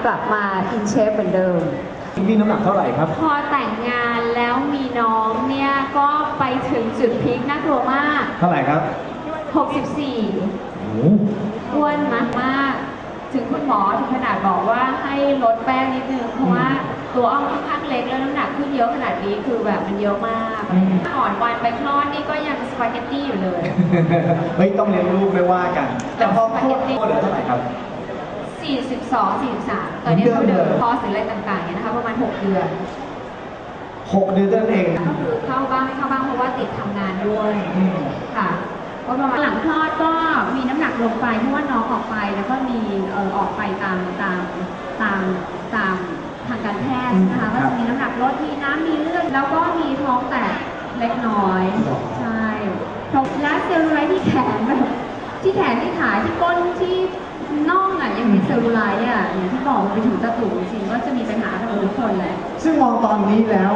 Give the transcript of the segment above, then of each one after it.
การกลับมาอินเชฟเหมือนเดิม พี่น้ำหนักเท่าไหร่ครับ พอแต่งงานแล้วมีน้องเนี่ยก็ไปถึงจุดพีคน่ากลัวมาก เท่าไหร่ครับ64 โอ้โหอ้วนมากมากๆถึงคุณหมอถึงขนาดบอกว่าให้ลดแป้งนิดนึง เพราะว่าตัวอ้อมค่อนข้างเล็กแล้วน้ำหนักขึ้นเยอะขนาดนี้คือแบบมันเยอะมากอ่อนวันไปคลอดนี่ก็ยังสปาเกตตี้อยู่เลย เฮ้ย ต้องเลี้ยงลูกไม่ว่ากัน แต่พอคลอดก็เหลือเท่าไหร่ครับ 42 43 ตอนนี้เท่าเดิมคอร์สหรืออะไรต่างๆเนี่ยนะคะประมาณ 6 เดือน หกเดือนเท่านั้นเองก็คือเข้าบ้างไม่เข้าบ้างเพราะว่าติดทำงานด้วยอืมค่ะก็ประมาณหลังคลอดก็มีน้ำหนักลงไปเพราะว่าน้องออกไปแล้วก็มีเอ่อออกไปตามตามตามตามทางการแพทย์นะคะอืมก็จะมีน้ำหนักลดมีน้ำมีเลือดแล้วก็มีท้องแตกเล็กน้อยอ๋อใช่ครบและเซลลูไลท์ที่แขนแบบที่แขนที่ขาที่ก้นที่ น่องอะยังมีเซลลูไลท์อะอย่างที่บอกมันไปถึงตะตุ่มจริงๆก็จะมีปัญหากับทุกคนแหละ ซึ่งมองตอนนี้แล้ว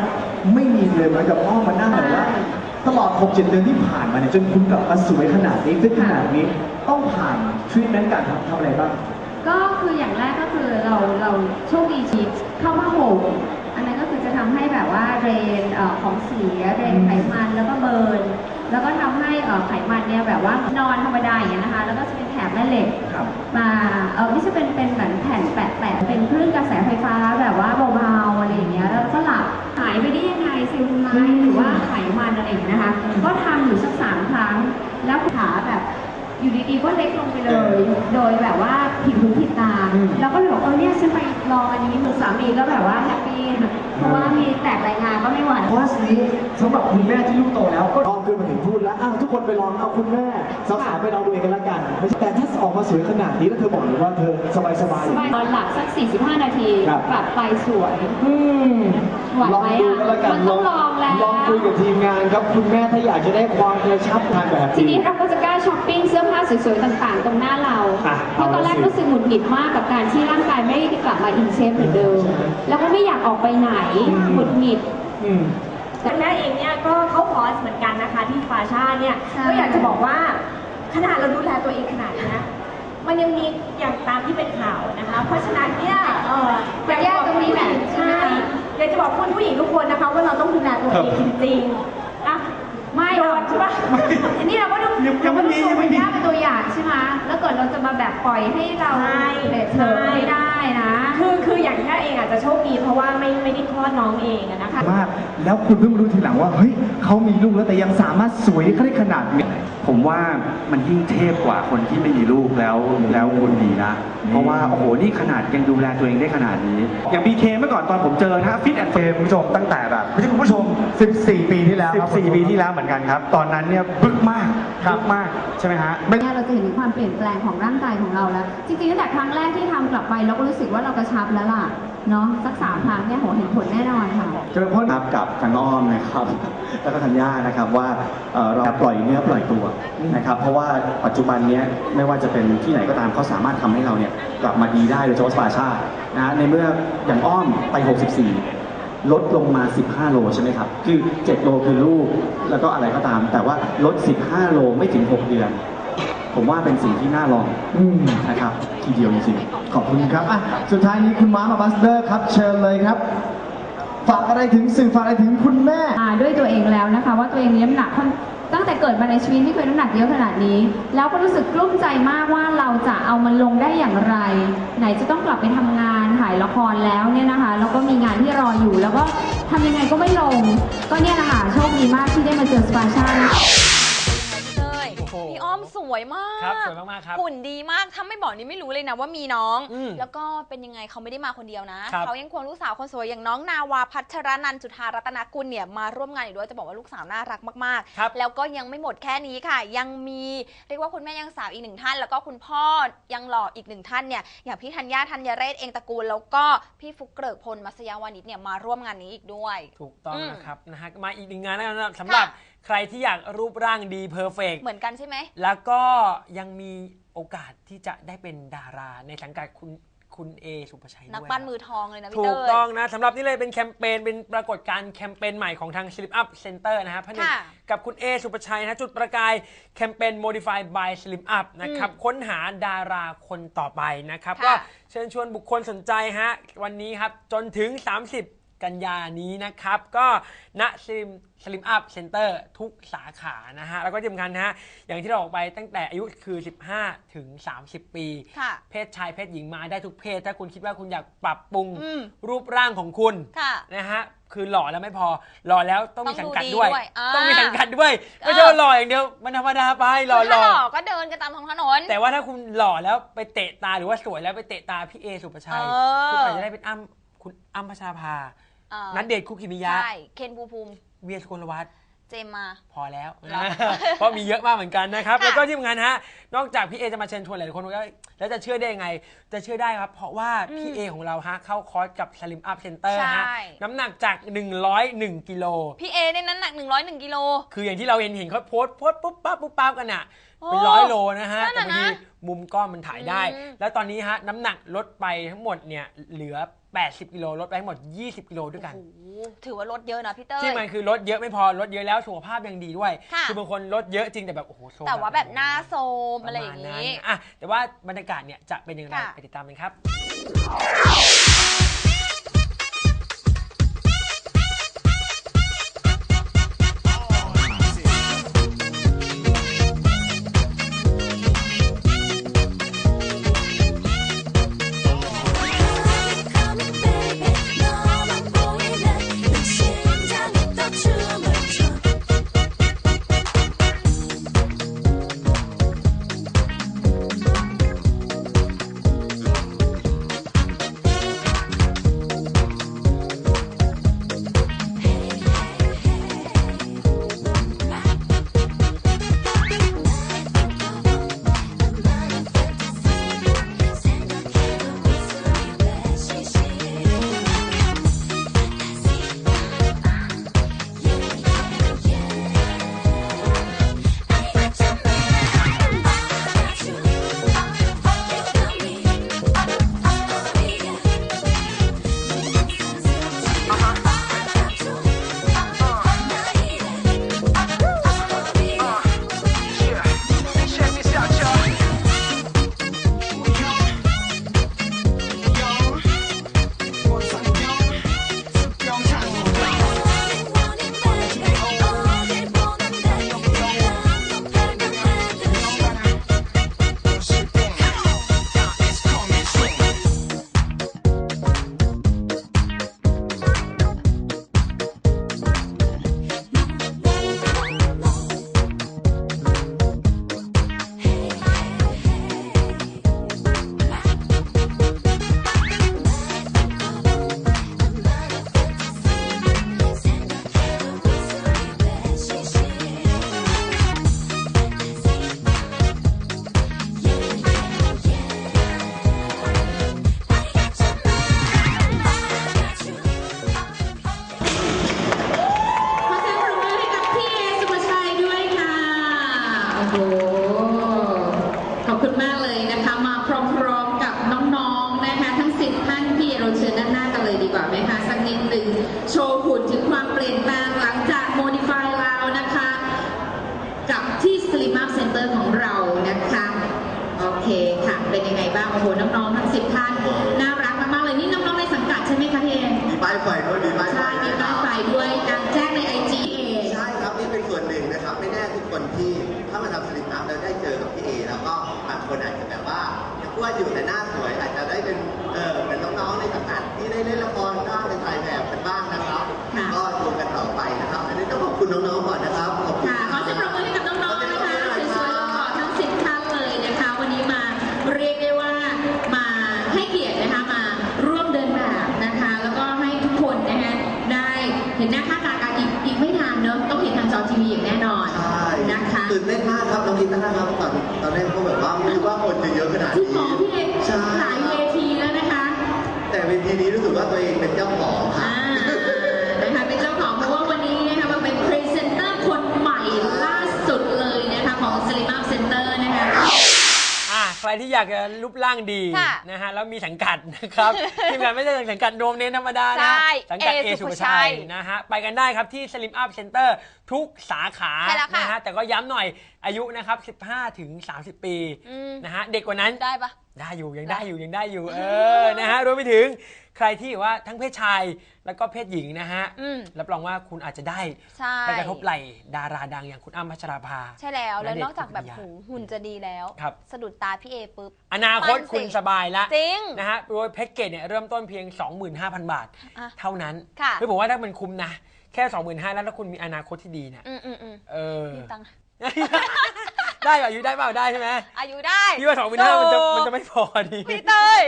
ไม่มีเลยเหมือนกับอ้อมมานั่งแบบว่าใช่ตลอด 6 7 เดือนที่ผ่านมาเนี่ยจนคุณกลับมาสวยขนาดนี้ขึ้นขนาดนี้ต้องผ่านทรีทเมนต์การทำทำอะไรบ้าง ก็คืออย่างแรกก็คือเราเราโชคดีชีเข้าผ้าห่ม ทำให้แบบว่าเดรนเอ่อของเสียเดรนไขมันแล้วก็เบิร์นแล้วก็ทำให้เอ่อไขมันเนี่ยแบบว่านอนธรรมดาอย่างเงี้ยนะคะ แล้วก็จะเป็นแถบแม่เหล็กครับมาเออไม่ใช่เป็นเป็นเหมือนแผ่นแปะแปะเป็นคลื่นกระแสไฟฟ้าแบบว่าเบาๆอะไรอย่างเงี้ยแล้วก็หลับหายไปได้ยังไงเซลลูไลท์หรือว่าไขมันอะไรอย่างเงี้ยนะคะ ก็ทำอยู่สักสามครั้งแล้วขาแบบอยู่ดีๆก็เล็กลงไปเลย โดยแบบว่าผิดหูผิดตาอืมแล้วก็เลยบอกเออเนี่ยฉันไปลองอันนี้มือสามีก็แบบว่าแฮปปี้ค่ะ เพราะว่ามีแตกรายงานก็ไม่หวั่นคอร์สนี้สำหรับคุณแม่ที่ลูกโตแล้วก็ลองขึ้นมาถึงพูดแล้วอ้าวทุกคนไปลองเอาคุณแม่สาวๆไปลองดูเองกันละกันไม่ใช่แต่ถ้าออกมาสวยขนาดนี้แล้วเธอบอกเลยว่าเธอสบายสบายสบายนอนหลับสัก 45 นาทีครับ กลับไปสวย อืมไหวลองไหมดูอะกันละกันมันต้องลองแล้ว ลองคุยกับทีมงานครับคุณแม่ถ้าอยากจะได้ความกระชับทานแบบ ทีนี้นี้เราก็จะกล้า ช้อปปิ้งเสื้อผ้าสวยๆต่างๆ ตรงหน้าเราอะเพราะตอนแรกเอาละสิ รู้สึกหงุดหงิดมากกับการที่ร่างกายไม่ได้กลับมาอินเชฟเหมือนเดิม แล้วก็ไม่อยากออกไปไหนอืมหงุดหงิด อืมคุณแม่เองเนี่ยก็เข้าคอร์สเหมือนกันนะคะที่ฟาชาเนี่ยใช่ ก็อยากจะบอกว่าขนาดเราดูแลตัวเองขนาดนี้นะมันยังมีอย่างตามที่เป็นข่าวนะคะ เพราะฉะนั้นเนี่ยเอออยากจะบอกคุณผู้หญิงใช่อยากจะบอกคุณผู้หญิงทุกคนนะคะว่าเราต้องดูแลตัวเองจริงๆอะไม่โดหรอนกใช่ปะอันนี้เราก็ดู ยังยังไม่มียังไม่มีย่าเป็นตัวอย่างใช่ไหมแล้วเกิดเราจะมาแบบปล่อยให้เราใช่เลทเธอไม่ได้นะคือคืออย่างแค่เองอาจจะโชคดีเพราะว่าไม่ไม่ได้คลอดน้องเองอะนะคะ มากแล้วคุณเพิ่งมารู้ทีหลังว่าเฮ้ยเขามีลูกแล้วแต่ยังสามารถสวยได้ขนาดนี้ผมว่ามันยิ่งเทพกว่าคนที่ไม่มีลูกแล้วแล้วคุณดีนะ เพราะว่าโอ้โหนี่ขนาดยังดูแลตัวเองได้ขนาดนี้ อย่างบีเคเมื่อก่อนตอนผมเจอนะฟิตแอนด์เฟมคุณผู้ชมตั้งแต่แบบไม่ใช่คุณผู้ชม 14 ปี ที่แล้วครับ14 ปีที่แล้วเหมือนกันครับ ตอนนั้นเนี่ยบึกมากบึกมากใช่ไหมฮะ เนี่ยเราจะเห็นถึงความเปลี่ยนแปลงของร่างกายของเราแล้ว จริงๆตั้งแต่ครั้งแรกที่ทำกลับไปเราก็รู้สึกว่าเรากระชับแล้วล่ะเนาะสักสามครั้งเนี่ยโหเห็นผลแน่นอนค่ะเจอพ่อครับกับทางอ้อมนะครับ แล้วก็ธัญญานะครับว่าเอ่อเราปล่อยเนื้อปล่อยตัวนะครับ เพราะว่าปัจจุบันเนี้ยไม่ว่าจะเป็นที่ไหนก็ตามเขาสามารถทำให้เราเนี่ยกลับมาดีได้โดยเฉพาะสปาชานะในเมื่ออย่างอ้อมไป 64 ลดลงมา 15 โลใช่ไหมครับ คือ 7 โลคือลูก แล้วก็อะไรก็ตาม แต่ว่าลด 15 โลไม่ถึง 6 เดือน ผมว่าเป็นสิ่งที่น่าลองอืมนะครับ ทีเดียวจริงๆขอบคุณครับอะสุดท้ายนี้คุณม้ามาบัสเดอร์ครับ เชิญเลยครับ ฝากอะไรถึงสื่อฝากอะไรถึงคุณแม่มาด้วยตัวเองแล้วนะคะ ว่าตัวเองมีน้ำหนักค่อน เกิดมาในชีวิตไม่เคยน้ำหนักเยอะขนาดนี้ แล้วก็รู้สึกกลุ้มใจมากว่าเราจะเอามันลงได้อย่างไร ไหนจะต้องกลับไปทำงานถ่ายละครแล้วเนี่ยนะคะ แล้วก็มีงานที่รออยู่ แล้วก็ทำยังไงก็ไม่ลง ก็เนี่ยนะคะโชคดีมากที่ได้มาเจอสปาชานะคะ สวยมากครับสวยมากๆครับ หุ่นดีมากถ้าไม่บอกนี่ไม่รู้เลยนะว่ามีน้อง อืมแล้วก็เป็นยังไงเขาไม่ได้มาคนเดียวนะ ครับเขายังควงลูกสาวคนสวยอย่างน้องนาวาพัชรนันท์จุธารัตนกุลเนี่ยมาร่วมงานอีกด้วยจะบอกว่าลูกสาวน่ารักมากครับ ๆ แล้วก็ยังไม่หมดแค่นี้ค่ะ ยังมีเรียกว่าคุณแม่ยังสาวอีกหนึ่งท่าน แล้วก็คุณพ่อยังหล่ออีกหนึ่งท่านเนี่ยอย่างพี่ธัญญาธัญเรศเองตระกูล แล้วก็พี่ฟุกเกริกพลมัสยาวานิชเนี่ยมาร่วมงานนี้อีกด้วย ถูกต้องอืมนะครับนะฮะมาอีกหนึ่งงานแล้วนะสำหรับใครที่อยากรูปร่างดีเพอร์เฟกเหมือนกันใช่ไหม แล้วก็ยังมีโอกาสที่จะได้เป็นดาราในสังกัดคุณคุณเอสุภชัยด้วยนักปั้นมือทองเลยนะพี่ถูเต้กยต้องนะสำหรับนี่เลยเป็นแคมเปญเป็นปรากฏการณ์แคมเปญใหม่ของทาง Slip Up Center นะฮะพนึกค่ะกับคุณเอสุปชัยนะฮะจุดประกายแคมเปญ Modified by Slim Up นะครับ ค้นหาดาราคนต่อไปนะครับ ค่ะ ก็เชิญชวนบุคคลสนใจฮะวันนี้ครับ จนถึง 30 กันยานี้นะครับ ก็ณสลิมสลิมอัพเซ็นเตอร์ทุกสาขานะฮะ แล้วก็ที่สำคัญนะฮะ อย่างที่เราออกไปตั้งแต่อายุคือ 15 ถึง 30 ปีค่ะเพศชายเพศหญิงมาได้ทุกเพศ ถ้าคุณคิดว่าคุณอยากปรับปรุงอืมรูปร่างของคุณค่ะนะฮะคือหล่อแล้วไม่พอหล่อแล้วต้องมีสังกัดด้วยต้องดูดีด้วยอ่าต้องมีสังกัดด้วยไม่ใช่ว่าหล่ออย่างเดียวมันธรรมดาไปหล่อคือหถ้าล่อหล่อก็เดินกันตามท้องถนน แต่ว่าถ้าคุณหล่อแล้วไปเตะตาหรือว่าสวยแล้วไปเตะตาพี่เอสุปชัยเออคุณอาจจะได้เป็นอ้ำคุณอ้ำพัชราภาเอ่อนัดเดทคุกิมิยะ ใช่เคนภูมิภูมิ เวียสุกลวัฒน์เจมมา พอแล้วครับเพราะมีเยอะมากเหมือนกันนะครับ ค่ะ แล้วก็ที่สำคัญฮะ นอกจากพี่เอจะมาเชิญชวนหลายๆคนว่าแล้วจะเชื่อได้ยังไง จะเชื่อได้ครับ เพราะว่าพี่เอของเราฮะ เข้าคอร์สกับ Slim Up Center ฮะใช่น้ำหนักจาก 101กิโล พี่เอเนี่ยน้ำหนัก 101กิโล คืออย่างที่เราเห็นเห็นเขาโพสต์โพสต์ปุ๊บปั๊บปุ๊บปั๊บกันอะโอ้ เป็นร้อยโลนะฮะนั่นแต่น่ะบางทีนะมุมกล้องมันถ่ายได้อืมแล้วตอนนี้ฮะน้ำหนักลดไปทั้งหมดเนี่ยเหลือ 80 กิโลลดไปทั้งหมด 20 กิโลด้วยกัน โอ้โหถือว่าลดเยอะนะพี่เต้ย ที่มันคือลดเยอะไม่พอลดเยอะแล้วสุขภาพยังดีด้วยค่ะ อบางคนลดเยอะจริงแต่แบบโอ้โหโซมแต่ว่าแบบหน้าโซมปอะไรระอมาณย่างนั้นนี้อะแต่ว่าบรรยากาศเนี่ยจะเป็นอย่างไรค่ะ ไปติดตามกันครับ ห็นหน้าค่าตากันอีกอีกไม่นานเนอะต้องเห็นทางจอทีวีอย่างแน่นอนใช่นะคะ ตื่นเต้นมากครับน้องกินนะครับตอนตอนแรกก็แบบว่าไม่รู้ว่าคนจะเยอะขนาดที่นี้หมอพี่เอกใช่หลายเวทีแล้วนะคะ แต่เวทีนี้รู้สึกว่าตัวเองเป็นเจ้าของค่ะ อ่า ที่ที่อยากจะรูปร่างดีค่ะนะฮะแล้วมีสังกัดนะครับ ทีมงานไม่ใช่สังกัดโดมเน้นธรรมดาใช่นะสังกัดเอเอสุสุภภชัชัยยนะฮะไปกันได้ครับที่ Slim Up Center ทุกสาขาใช่แล้วค่ะ นะฮะแต่ก็ย้ำหน่อยอายุนะครับ 15 ถึง 30 ปีอืมนะฮะเด็กกว่านั้น ได้ปะ ได้อยู่ยังได้ได้อยู่ยังได้อยู่เออนะฮะรวมไปถึง ใครที่ว่าทั้งเพศชายแล้วก็เพศหญิงนะฮะ อืม รับรองว่าคุณอาจจะได้ใช่ ไปกระทบไหล่ดาราดังอย่างคุณอ้ำพัชราภา ใช่แล้ว แล้วณเดชน์นอกจากแบบคุกิมิยาหูหุ่นจะดีแล้ว ครับ สะดุดตาพี่เอปุ๊บ อนาคตมั่นสิคุณสบายละจริง นะฮะโดยแพ็กเกจเนี่ยเริ่มต้นเพียง 25,000 บาท อะเท่านั้นค่ะเฮ้ยผมว่าถ้ามันคุ้มนะ แค่ 25,000แล้วถ้าคุณมีอนาคตที่ดีเนี่ยอืมอืมอืมเออ มีตังค์ ได้ป่ะอายุได้เปล่าได้ใช่ไหมอายุได้พี่ว่า25,000มันจะมันจะไม่พอดีพี่เต้ย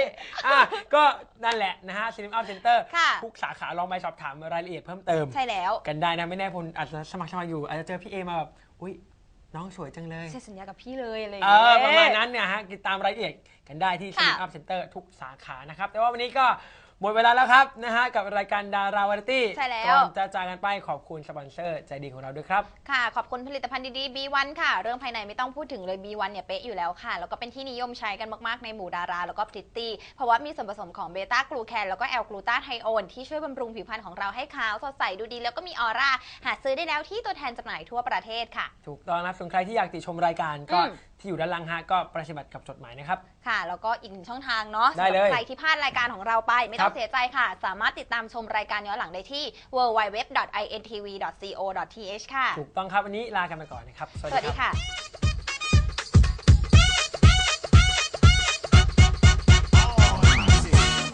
อะก็นั่นแหละนะฮะซินิมอัพเซ็นเตอร์ค่ะทุกสาขาลองไปสอบถามรายละเอียดเพิ่มเติม ใช่แล้ว กันได้นะไม่แน่คนอาจจะสมัครสมัครอยู่อาจจะเจอพี่เอมาแบบอุ้ยน้องสวยจังเลยเซ็นสัญญากับพี่เลยอะไรอย่างเอเงี้อยประมาณนั้นเนี่ยฮะติดตามรายละเอียดกันได้ที่ค่ะ Slim Up Center ทุกสาขานะครับแต่ว่าวันนี้ก็ หมดเวลาแล้วครับนะฮะกับรายการดาราวาไรตี้ใช่แล้ว ก่อนจะจากกันไปขอบคุณสปอนเซอร์ใจดีของเราด้วยครับ ค่ะ ขอบคุณผลิตภัณฑ์ดีๆ B1 ค่ะ เรื่องภายในไม่ต้องพูดถึงเลย B1 เนี่ยเป๊ะอยู่แล้วค่ะ แล้วก็เป็นที่นิยมใช้กันมากๆในหมู่ดารา แล้วก็พริตตี้ เพราะว่ามีส่วนผสมของเบต้ากลูแคนแล้วก็แอลกลูตาไทโอนที่ช่วยบำรุงผิวพรรณของเราให้ขาวสดใสดูดี แล้วก็มีออร่า หาซื้อได้แล้วที่ตัวแทนจำหน่ายทั่วประเทศค่ะ ถูกต้องนะครับส่วนใครที่อยากติดชมรายการก็อืม ที่อยู่ด้านล่างฮะก็ประสิบัติกับจดหมายนะครับ ค่ะ แล้วก็อีกหนึ่งช่องทางเนาะได้สำหเลรับยใครที่พลาดรายการของเราไปไม่ต้อครังบเสียใจค่ะ สามารถติดตามชมรายการย้อนหลังได้ที่ www.intv.co.th ค่ะ ถูกต้องครับวันนี้ลากันไปก่อนนะครับ สวัสดีค่ะ